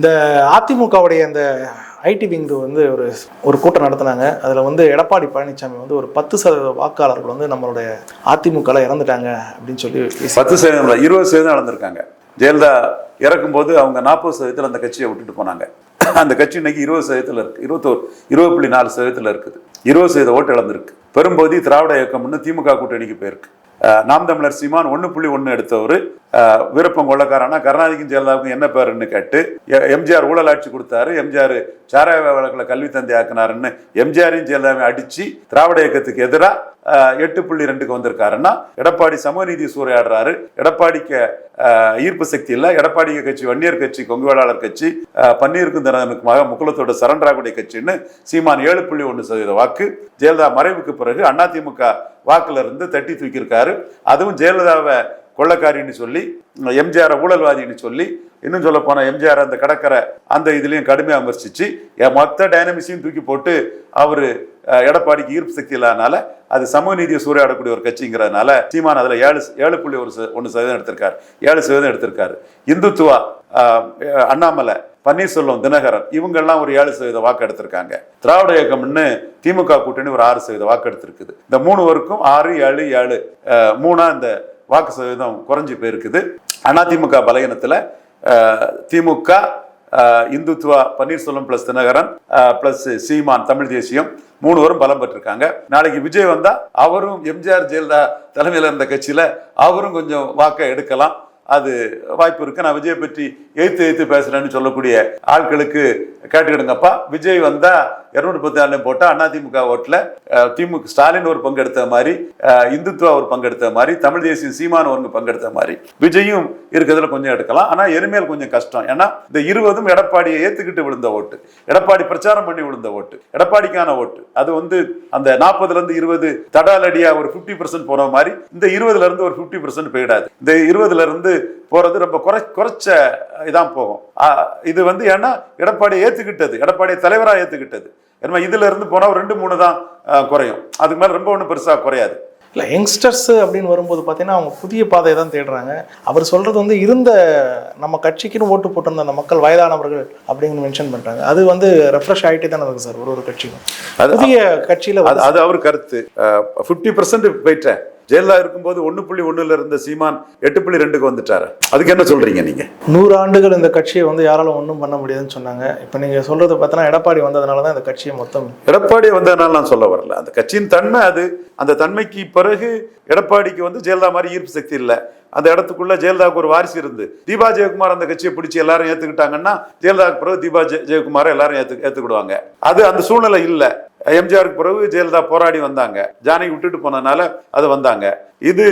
இந்த அதிமுகவுடைய அந்த ஐடி விங்கு வந்து ஒரு ஒரு கூட்டம் நடத்தினாங்க. அதில் வந்து எடப்பாடி பழனிசாமி வந்து ஒரு பத்து சதவீத வாக்காளர்கள் வந்து நம்மளுடைய அதிமுகவில் இறந்துட்டாங்க அப்படின்னு சொல்லி பத்து சதவீதம் இருபது சதவீதம் இழந்திருக்காங்க. ஜெயலலிதா இறக்கும்போது அவங்க நாற்பது சதவீதத்தில் அந்த கட்சியை விட்டுட்டு போனாங்க. அந்த கட்சி இன்னைக்கு இருபது சதவீதத்தில் இருக்குது இருபத்தோரு இருபது புள்ளி நாலு சதவீதத்தில் இருக்குது. இருபது சதவீத ஓட்டு இழந்திருக்கு. பெரும்பகுதி திராவிட இயக்கம்னு திமுக கூட்டணிக்கு போயிருக்கு. நாம் தமிழர் சீமான் ஒன்று புள்ளி ஒன்று எடுத்தவர். விருப்பம் கொள்ளக்காரனா கருணாநிதிக்கும் ஜெயலலிதாவுக்கும் என்ன பேருன்னு கேட்டு எம்ஜிஆர் ஊழலாட்சி கொடுத்தாரு. எம்ஜிஆர் சாராய வழக்கில் கல்வி தந்தை ஆக்குனாருன்னு எம்ஜிஆரையும் ஜெயலலிதாவையும் அடிச்சு திராவிட இயக்கத்துக்கு எதிராக எட்டு புள்ளி ரெண்டுக்கு வந்திருக்காருன்னா எடப்பாடி சமூக நீதி சூறையாடுறாரு. எடப்பாடிக்கு ஈர்ப்பு சக்தி இல்லை. எடப்பாடி கட்சி வன்னியர் கட்சி கொங்கு வேளாளர் கட்சி பன்னீருக்கும் திறனுக்குமாக முக்குளத்தோட சரண்டராகுடைய கட்சின்னு சீமான் ஏழு புள்ளி ஒன்று சதவீத வாக்கு. ஜெயலலிதா மறைவுக்கு பிறகு அதிமுக வாக்குல இருந்து தட்டி தூக்கியிருக்காரு. அதுவும் ஜெயலலிதாவை கொள்ளக்காரின்னு சொல்லி எம்ஜிஆர் ஊழல்வாதின்னு சொல்லி இன்னும் சொல்ல போனா எம்ஜிஆர் அந்த கடற்கரை அந்த இதுலயும் கடுமையாக விமர்சிச்சு மொத்த டைனமிக்ஸையும் தூக்கி போட்டு அவரு எடப்பாடிக்கு ஈர்ப்பு சக்தி இல்லாதனால அது சமூக நீதியை சூறையாடக்கூடிய ஒரு கட்சிங்கிறதுனால சீமான் அதுல ஏழு ஏழு புள்ளி ஒரு ஒன்று சதவீதம் எடுத்திருக்காரு. ஏழு சதவீதம் எடுத்திருக்காரு. இந்துத்துவா அண்ணாமலை பன்னீர்செல்வம் தினகரன் இவங்கெல்லாம் ஒரு ஏழு சதவீத வாக்கு எடுத்திருக்காங்க. திராவிட இயக்கம்னு திமுக கூட்டணி ஒரு ஆறு சதவீத வாக்கு எடுத்திருக்குது. இந்த மூணு வரைக்கும் ஆறு ஏழு ஏழு மூணா இந்த வாக்கு சதவீதம் குறைஞ்சி போயிருக்குது. அதிமுக பலகீனத்தில் திமுக இந்துத்துவா பன்னீர்செல்வம் பிளஸ் தினகரன் பிளஸ் சீமான் தமிழ் தேசியம் மூணு வரும் பலம் பெற்றிருக்காங்க. நாளைக்கு விஜய் வந்தா அவரும் எம்ஜிஆர் ஜெயலலிதா தலைமையில் இருந்த கட்சியில் அவரும் கொஞ்சம் வாக்கை எடுக்கலாம். அது வாய்ப்பு இருக்கு. நான் விஜய் பற்றி எய்த்து எய்த்து பேசுறேன்னு சொல்லக்கூடிய ஆட்களுக்கு கேட்டுக்கிடுங்கப்பா. விஜய் வந்தா இருநூற்றி முப்பத்தி நாளையும் போட்டால் அதிமுக ஓட்டில் அஹ், திமுக ஸ்டாலின் ஒரு பங்கெடுத்த மாதிரி இந்துத்துவா ஒரு பங்கெடுத்த மாதிரி தமிழ் தேசிய சீமான ஒரு பங்கெடுத்த மாதிரி. விஜயும் இருக்கிறதுல கொஞ்சம் எடுக்கலாம். ஆனால் எருமையில் கொஞ்சம் கஷ்டம். ஏன்னா இந்த இருபதும் எடப்பாடியை ஏற்றுக்கிட்டு விழுந்த ஓட்டு. எடப்பாடி பிரச்சாரம் பண்ணி விழுந்த ஓட்டு. எடப்பாடிக்கான ஓட்டு. அது வந்து அந்த நாற்பதுலேருந்து இருபது தடாலடியாக ஒரு 50% பர்சன்ட் போன மாதிரி இந்த இருபதுலேருந்து ஒரு 50% பர்சன்ட் போயிடாது. இந்த இருபதுலேருந்து போகிறது ரொம்ப குறை குறைச்ச இதான் போகும். இது வந்து ஏன்னா எடப்பாடியை ஏற்றுக்கிட்டது எடப்பாடியை தலைவராக ஏற்றுக்கிட்டது ஏன்னா இதுல இருந்து போனா ஒரு ரெண்டு மூணு தான் குறையும். அதுக்கு மேல ரொம்ப ஒன்றும் பெருசா குறையாது. இல்லை யங்ஸ்டர்ஸ் அப்படின்னு வரும்போது பார்த்தீங்கன்னா அவங்க புதிய பாதையை தான் தேடுறாங்க. அவர் சொல்றது வந்து இருந்த நம்ம கட்சிக்குன்னு ஓட்டு போட்டிருந்த அந்த மக்கள் வயதானவர்கள் அப்படின்னு மென்ஷன் பண்றாங்க. அது வந்து ரெஃப்ரெஷ் ஆகிட்டே தானே இருக்கு சார் ஒரு ஒரு கட்சிக்கும். அது- புதிய கட்சியில அது அது அவர் கருத்து. ஃபிஃப்டி பர்சன்ட் போயிட்டேன். ஜெயலலிதா இருக்கும்போது ஒன்று புள்ளி ஒண்ணுல இருந்த சீமான் எட்டு புள்ளி ரெண்டுக்கு வந்துட்டாரு. அதுக்கு என்ன சொல்றீங்க நீங்க? நூறு ஆண்டுகள் இந்த கட்சியை வந்து யாராலும் ஒன்றும் பண்ண முடியாதுன்னு சொன்னாங்க. இப்போ நீங்க சொல்றது பார்த்தோன்னா எடப்பாடி வந்ததுனால தான் இந்த கட்சியை மொத்தம் எடப்பாடி வந்ததுனால நான் சொல்ல வரல. அந்த கட்சியின் தன்மை அது. அந்த தன்மைக்கு பிறகு எடப்பாடிக்கு வந்து ஜெயலலிதா மாதிரி ஈர்ப்பு சக்தி இல்லை. அந்த இடத்துக்குள்ள ஜெயலலிதாவுக்கு ஒரு வாரிசு இருந்து தீபா ஜெயக்குமார் அந்த கட்சியை பிடிச்சி எல்லாரும் ஏத்துக்கிட்டாங்கன்னா ஜெயலலிதாவுக்கு பிறகு தீபா ஜெய ஜெயக்குமாரை எல்லாரும் ஏத்து ஏத்துக்கிடுவாங்க. அது அந்த சூழ்நிலை இல்லை. எம்ஜிஆருக்கு பிறகு ஜெயலலிதா போராடி வந்தாங்க. ஜானகி விட்டுட்டு போனதுனால அது வந்தாங்க. இது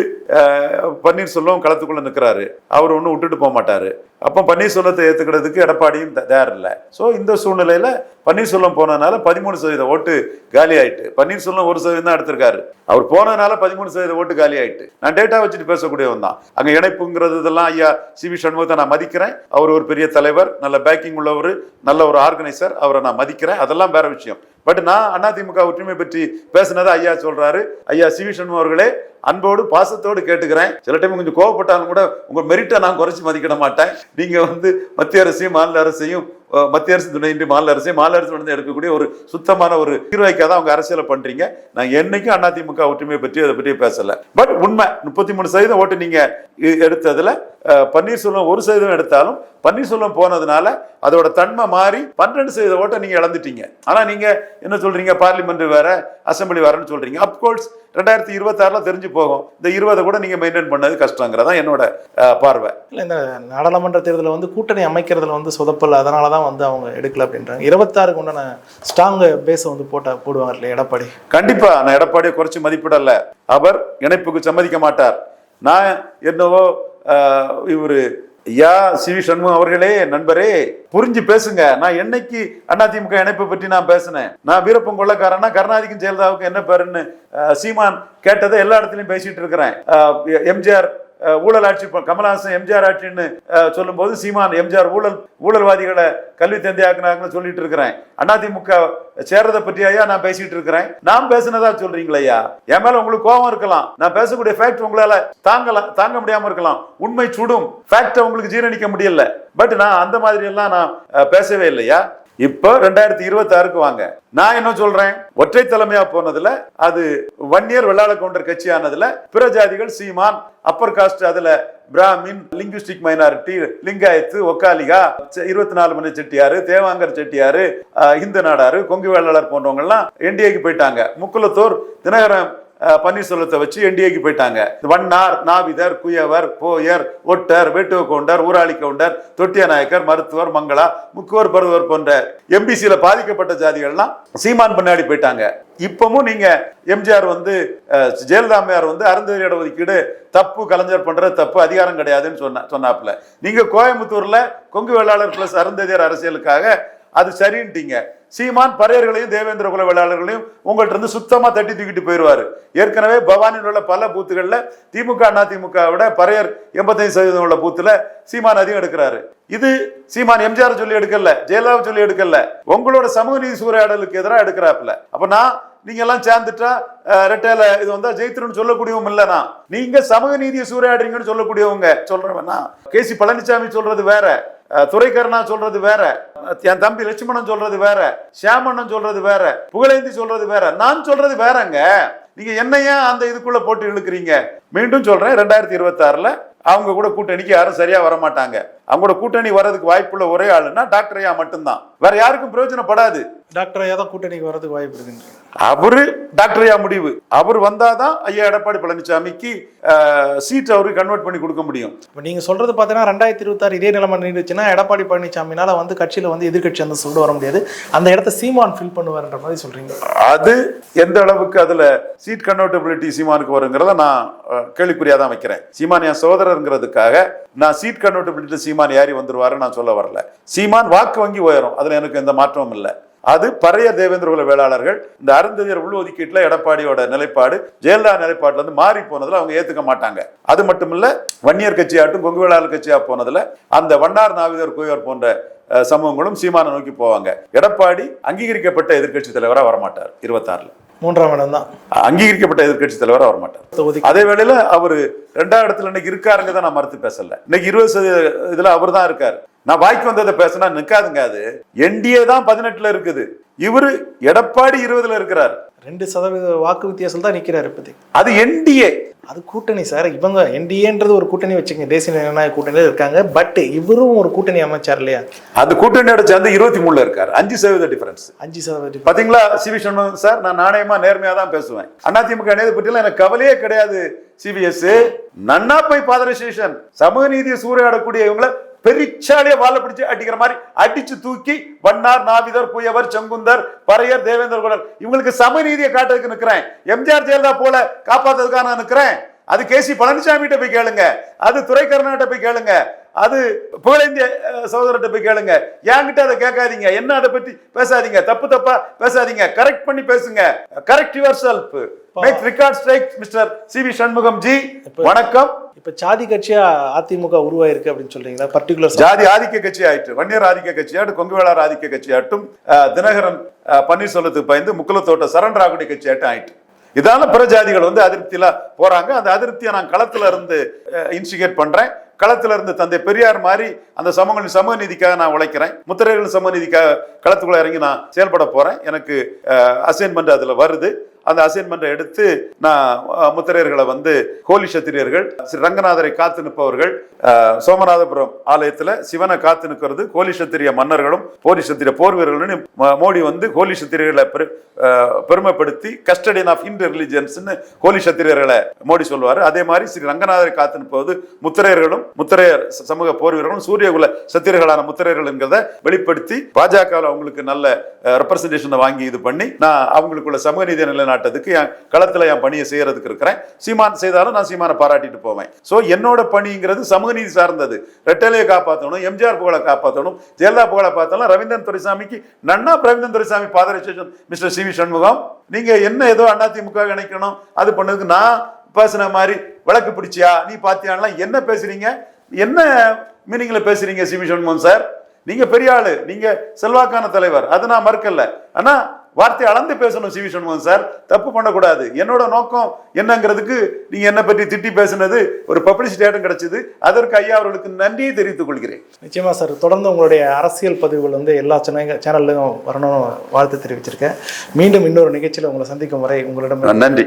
பன்னீர்செல்வம் களத்துக்குள்ள நிற்கிறாரு அவர் ஒன்றும் விட்டுட்டு போக மாட்டாரு. அப்போ பன்னீர்செல்வத்தை ஏற்றுக்கிறதுக்கு எடப்பாடியும் தயார் இல்லை ஸோ இந்த சூழ்நிலையில பன்னீர்செல்வம் போனதுனால பதிமூணு சதவீத ஓட்டு காலி ஆயிட்டு பன்னீர்செல்வம் ஒரு சதவீதம் தான் எடுத்திருக்காரு. அவர் போனதுனால பதிமூணு சதவீத ஓட்டு காலி ஆயிட்டு நான் டேட்டா வச்சுட்டு பேசக்கூடியவன் தான். அங்கே இணைப்புங்கிறது இதெல்லாம் ஐயா சி வி சண்முகத்தை நான் மதிக்கிறேன். அவர் ஒரு பெரிய தலைவர் நல்ல பேக்கிங் உள்ளவர் நல்ல ஒரு ஆர்கனைசர் அவரை நான் மதிக்கிறேன். அதெல்லாம் வேற விஷயம். பட் நான் அதிமுக ஒற்றுமை பற்றி பேசினதை ஐயா சொல்றாரு. ஐயா சி வி சண்முகம் அவர்களே அன்போடு பாசத்தோடு கேட்டுக்கிறேன். சில டைம் கொஞ்சம் கோவப்பட்டாலும் கூட உங்க மெரிட்டை நான் குறைச்சி மதிக்கிட மாட்டேன். நீங்க வந்து மத்திய அரசையும் மாநில அரசையும் மத்திய அரசு துணையின்றி மாநில அரசையும் மாநில அரசு வந்து எடுக்கக்கூடிய ஒரு சுத்தமான ஒரு ஹீரோய்க்காக தான் அவங்க அரசியலை பண்றீங்க. நான் என்னைக்கும் அதிமுக ஒற்றுமையை பற்றி அதை பற்றி பேசல. பட் உண்மை முப்பத்தி மூணு சதவீதம் ஓட்டு நீங்க எடுத்ததில் எடுத்ததுல பன்னீர்செல்வம் ஒரு சதவீதம் எடுத்தாலும் பன்னீர்செல்வம் போனதுனால அதோட தன்மை மாறி பன்னெண்டு சதவீத ஓட்டை நீங்க இழந்துட்டீங்க. ஆனா நீங்க என்ன சொல்றீங்க? பார்லிமெண்ட் வேற அசம்பிளி வேறன்னு சொல்றீங்க. அப்கோர்ஸ் ரெண்டாயிரத்தி இருபத்தாறுல தெரிஞ்சு போகும் இந்த இருபதை கூட நீங்க மெயின்டைன் பண்ணது கஷ்டங்கிறதா என்னோட பார்வை. இல்லை இந்த நாடாளுமன்ற தேர்தலில் வந்து கூட்டணி அமைக்கிறதுல வந்து சொதப்பல் அதனால தான் வந்து அவங்க எடுக்கல அப்படின்றாங்க. இருபத்தாறுக்கு உண்டான ஸ்ட்ராங் பேஸை வந்து போட்டா போடுவாங்க இல்லையா எடப்பாடி? கண்டிப்பா. நான் எடப்பாடியை குறைச்சு மதிப்பிடல. அவர் இணைப்புக்கு சம்மதிக்க மாட்டார். நான் என்னவோ இவரு ஐயா சி வி சண்முகம் அவர்களே நண்பரே புரிஞ்சு பேசுங்க. நான் என்னைக்கு அதிமுக இணைப்பை பற்றி நான் பேசினேன்? நான் வீரப்பன் கொள்ளக்காரனா கருணாதிக்கும் ஜெயலலிதாவுக்கு என்ன பேருன்னு சீமான் கேட்டதை எல்லா இடத்துலையும் பேசிட்டு இருக்கிறேன். எம்ஜிஆர் ஊழல் ஆட்சி கமலஹாசன் எம்ஜிஆர் ஆட்சின்னு சொல்லும்போது சீமான் எம்ஜிஆர் ஊழல் ஊழல்வாதிகளை கல்வி தந்தையாக்குனாங்கன்னு சொல்லிட்டு இருக்கிறேன். அதிமுக சேர்றதை பற்றியா நான் பேசிட்டு இருக்கிறேன். நான் பேசினதா சொல்றீங்களையா என் மேல உங்களுக்கு கோபம் இருக்கலாம். நான் பேசக்கூடிய ஃபேக்ட் உங்களால தாங்கலாம் தாங்க முடியாம இருக்கலாம். உண்மை சுடும். ஃபேக்டை உங்களுக்கு ஜீரணிக்க முடியல. பட் நான் அந்த மாதிரி எல்லாம் நான் பேசவே இல்லையா? இப்போ ரெண்டாயிரத்தி இருபத்தி ஆறுக்கு வாங்க. நான் என்ன சொல்றேன்? ஒற்றை தலைமையா போனதுல அது ஒன் இயர் வெள்ளாள கவுண்டர் கட்சியானதுல பிற ஜாதிகள் சீமான் அப்பர் காஸ்ட் அதுல Brahmin linguistic minority Lingayat Vokkaliga இருபத்தி நாலு மணி செட்டியாரு தேவாங்கர் செட்டியாரு இந்து நாடாரு கொங்கு வேளாளர் போன்றவங்க எல்லாம் என்டிஏக்கு போயிட்டாங்க. முக்குலத்தூர் தினகரன் பன்னீர்செல்வத்தை வச்சு என்டிஏக்கு போயிட்டாங்க. வண்ணார் நாவிதர் குயவர் போயர் ஒட்டர் வேட்டுவ கவுண்டர் ஊராளி கவுண்டர் தொட்டிய நாயக்கர் மருத்துவர் மங்களா முக்குவர் பருவர் போன்ற எம்பிசியில பாதிக்கப்பட்ட ஜாதிகள்லாம் சீமான் பின்னாடி போயிட்டாங்க. இப்பவும் நீங்க எம்ஜிஆர் வந்து ஜெயலலிதாமையார் ஜெயலலிதா வந்து அருந்ததி இடஒதுக்கீடு தப்பு கலைஞர் பண்ற தப்பு அதிகாரம் கிடையாதுன்னு சொன்ன சொன்னாப்புல. நீங்க கோயம்புத்தூர்ல கொங்கு வேளாளர் பிளஸ் அருந்ததியர் அரசியலுக்காக அது சரின்ட்டீங்க. சீமான் பறையர்களையும் தேவேந்திர குல வேளாளர்களையும் உங்கள்கிட்ட இருந்து சுத்தமாக தட்டி தூக்கிட்டு போயிடுவார் ஏற்கனவே பவானியில் உள்ள பல பூத்துகளில் திமுக அண்ணா விட பறையர் எண்பத்தைந்து சதவீதம் உள்ள பூத்தில் சீமான் அதிகம் எடுக்கிறாரு. இது சீமான் எம்ஜிஆர் சொல்லி எடுக்கல ஜெயலலிதா சொல்லி எடுக்கல. உங்களோட சமூக நீதி சூறையாடலுக்கு எதிராக எடுக்கிறாப்புல. அப்ப நான் நீங்க எல்லாம் சேர்ந்துட்டா ரெட்டையில இது வந்தா ஜெயித்திருன்னு சொல்லக்கூடியவங்க இல்லனா நீங்க சமூக நீதியை சூறையாடுறீங்கன்னு சொல்லக்கூடியவங்க. சொல்றவனா கேசி பழனிசாமி சொல்றது வேற. துரைக்கருணா சொல்றது வேற. என் தம்பி லட்சுமணன் சொல்றது வேற. சியாமண்ணன் சொல்றது வேற. புகழேந்தி சொல்றது வேற. நான் சொல்றது வேறங்க. நீங்க என்னையா அந்த இதுக்குள்ள போட்டு இழுக்கிறீங்க? மீண்டும் சொல்றேன் ரெண்டாயிரத்தி இருபத்தி ஆறுல அவங்க கூட கூட்டணிக்கு யாரும் சரியா வர மாட்டாங்க கூட கூட்டணி வர்றதுக்கு வாய்ப்புள்ள ஒரே ஆளுன்னா டாக்டர் ஐயா மட்டும்தான். வேற யாருக்கும் பிரயோஜனப்படாது. டாக்டர் ஐயா தான் கூட்டணிக்கு வரதுக்கு வாய்ப்பு இருக்குன்றீங்க அவரு டாக்டர் ஐயா முடிவு. அவர் வந்தாதான் ஐயா எடப்பாடி பழனிசாமிக்கு சீட் அவருக்கு கன்வெர்ட் பண்ணி கொடுக்க முடியும். இப்போ நீங்கள் சொல்கிறது பார்த்தீங்கன்னா ரெண்டாயிரத்தி இருபத்தாறு இதே நிலைமை நீண்டுச்சுன்னா எடப்பாடி பழனிசாமினால வந்து கட்சியில் வந்து எதிர்க்கட்சி அந்த சொல்லிட்டு வர முடியாது. அந்த இடத்த சீமான் ஃபில் பண்ணுவார்ன்ற மாதிரி சொல்கிறீங்க அது எந்த அளவுக்கு அதுல சீட் கன்வெர்டபிலிட்டி சீமானுக்கு வருங்கிறத நான் கேள்விக்குறியா தான் வைக்கிறேன். சீமான் என் சகோதரருங்கிறதுக்காக நான் சீட் கன்வெர்டபிலிட்டி சீமான் ஏறி வந்துருவாரு நான் சொல்ல வரல. சீமான் வாக்கு வங்கி உயரும். அதுல எனக்கு எந்த மாற்றமும் இல்லை. அது பறைய தேவேந்திர குல வேளாளர்கள் இந்த அருந்ததியர் உள் ஒதுக்கீட்டுல எடப்பாடியோட நிலைப்பாடு ஜெயலலிதா நிலைப்பாட்டுல இருந்து மாறி போனதுல அவங்க ஏத்துக்க மாட்டாங்க. அது மட்டும் இல்ல வன்னியர் கட்சியாட்டும் கொங்கு வேளாளர் கட்சியா போனதுல அந்த வண்ணார் நாவிதர் குயவர் போன்ற சமூகங்களும் சீமானை நோக்கி போவாங்க. எடப்பாடி அங்கீகரிக்கப்பட்ட எதிர்க்கட்சி தலைவரா வரமாட்டார் இருபத்தாறுல. மூன்றாம் இடம் தான். அங்கீகரிக்கப்பட்ட எதிர்க்கட்சி தலைவரா வரமாட்டார். அதே வேளையில அவரு ரெண்டாவது இடத்துல இன்னைக்கு இருக்காருங்க தான் நான் மறுத்து பேசல. இன்னைக்கு இருபது சதவீத இதுல அவர் தான் இருக்காரு. நான் வாய்க்கு வந்ததை பேசினா நிக்காதுங்க அது. என்டிஏ தான் பதினெட்டுல இருக்குது. இவரு எடப்பாடி இருபதுல இருக்கிறார். ரெண்டு சதவீத வாக்கு வித்தியாசம் தான் நிற்கிறார் இப்போதைக்கு. அது என்டிஏ அது கூட்டணி சார் இவங்க என்டிஏன்றது ஒரு கூட்டணி வச்சுக்கங்க தேசிய ஜனநாயக கூட்டணியில் இருக்காங்க. பட் இவரும் ஒரு கூட்டணி அமைச்சார் இல்லையா? அந்த கூட்டணியோட சேர்ந்து இருபத்தி மூணுல இருக்காரு. அஞ்சு சதவீத டிஃபரன்ஸ் அஞ்சு சதவீதம் பாத்தீங்களா சிவி சண்முகம் சார்? நான் நாணயமா நேர்மையா தான் பேசுவேன். அதிமுக அணியதை பற்றியெல்லாம் எனக்கு கவலையே கிடையாது சிபிஎஸ் நன்னா போய் பாதரசேஷன் சமூக நீதியை சூறையாடக்கூடிய இவங்களை பெரிச்சாலிய வாழை பிடிச்சு அடிக்கிற மாதிரி அடிச்சு தூக்கி வண்ணார் நாவிதர் புயவர் செங்குந்தர் பறையர் தேவேந்திர குடர். இவங்களுக்கு சமநீதியை காட்டுறதுக்கு நிற்கிறேன். எம்ஜிஆர் ஜெயலலிதா போல காப்பாத்துறதுக்காக நான் நிற்கிறேன். அது கேசி பழனிசாமிகிட்ட போய் கேளுங்க. அது துரைக்கருணாட்ட போய் கேளுங்க. அது புகழேந்திய சகோதரர்கிட்ட போய் கேளுங்க. என்கிட்ட அதை கேட்காதீங்க. என்ன அதை பத்தி பேசாதீங்க. தப்பு தப்பா பேசாதீங்க. கரெக்ட் பண்ணி பேசுங்க. Correct yourself make record strike mister C V Shanmugam ji வணக்கம். இப்போ சாதி கட்சியா அதிமுக உருவாயிருக்கு அப்படின்னு சொல்றீங்களா? பர்டிகுலர் ஜாதி ஆதிக்க கட்சி ஆயிற்று வன்னியர் ஆதிக்க கட்சியாட்டும் கொங்கு வேளார் ஆதிக்க கட்சியாட்டும் தினகரன் பன்னீர்செல்வத்துக்கு பயந்து முக்குலத்தோட்ட சரண்ராகுடி கட்சியாட்டும் ஆயிட்டு இதால பிற ஜாதிகள் வந்து அதிருப்தியில போறாங்க. அந்த அதிருப்தியை நான் களத்துல இருந்து இன்ஸ்டிகேட் பண்றேன். களத்துல இருந்து தந்தை பெரியார் மாதிரி அந்த சமூக சமூக நீதிக்காக நான் உழைக்கிறேன். முத்திரைகள் சமூக நீதிக்காக களத்துக்குள்ள இறங்கி நான் செயல்பட போறேன். எனக்கு அசைன்மெண்ட் அதுல வருது. அந்த அசைன்மெண்ட்டை எடுத்து நான் முத்திரையர்களை வந்து கோலி சத்திரியர்கள் ஸ்ரீ ரங்கநாதரை காத்து நிற்பவர்கள் சோமநாதபுரம் ஆலயத்துல சிவனை காத்து நிற்கிறது கோலி சத்திரிய மன்னர்களும் போலி சத்திரிய போர் வீரர்களும் மோடி வந்து கோலி சத்திரியர்களை பெரு- பெருமைப்படுத்தி கஸ்டடியன் ஆஃப் இந்து ரிலிஜியன்ஸ்னு கோலி சத்திரியர்களை மோடி சொல்வார். அதே மாதிரி ஸ்ரீ ரங்கநாதரை காத்து நிற்பது முத்திரையர்களும் முத்திரையர் சமூக போர் வீரர்களும் சூரியகுல சத்திரியர்களான முத்திரையர்கள் என்கிறத வெளிப்படுத்தி பாஜக அவங்களுக்கு நல்ல ரெப்ரசன்டேஷனை வாங்கி இது பண்ணி நான் அவங்களுக்குள்ள சமூக நீதி நிலைநாட்டு நிலைநாட்டதுக்கு என் களத்தில் என் பணியை செய்யறதுக்கு இருக்கிறேன். சீமான் செய்தாலும் நான் சீமானை பாராட்டிட்டு போவேன். ஸோ என்னோட பணிங்கிறது சமூக நீதி சார்ந்தது. ரெட்டலையை காப்பாற்றணும் எம்ஜிஆர் புகழை காப்பாற்றணும் ஜெயலலிதா புகழை பார்த்தாலும் ரவீந்திரன் துரைசாமிக்கு நன்னா ரவீந்திரன் துரைசாமி பாதரட்சேஷன் மிஸ்டர் சி வி சண்முகம் நீங்க என்ன ஏதோ அதிமுக இணைக்கணும் அது பண்ணதுக்கு நான் பேசுன மாதிரி வழக்கு பிடிச்சியா நீ பாத்தியான்லாம் என்ன பேசுறீங்க? என்ன மீனிங்ல பேசுறீங்க சிவி சண்முகம் சார்? நீங்க பெரிய ஆளு நீங்க செல்வாக்கான தலைவர். அதை நான் மறுக்கல. ஆனா வார்த்தை அளந்து பேசணும் சிவி சண்முகம் சார். தப்பு பண்ணக்கூடாது. என்னோட நோக்கம் என்னங்கிறதுக்கு நீங்க என்ன பற்றி திட்டி பேசுனது ஒரு பப்ளிசிட்டி ஆட்டம் கிடைச்சது. அதற்கு ஐயா அவர்களுக்கு நன்றியை தெரிவித்துக் கொள்கிறேன். நிச்சயமா சார். தொடர்ந்து உங்களுடைய அரசியல் பதிவுகள் வந்து எல்லா சேனல் சேனல்லையும் வரணும்னு வாழ்த்து தெரிவிச்சிருக்கேன். மீண்டும் இன்னொரு நிகழ்ச்சியில் உங்களை சந்திக்கும் வரை உங்களிடம் நன்றி.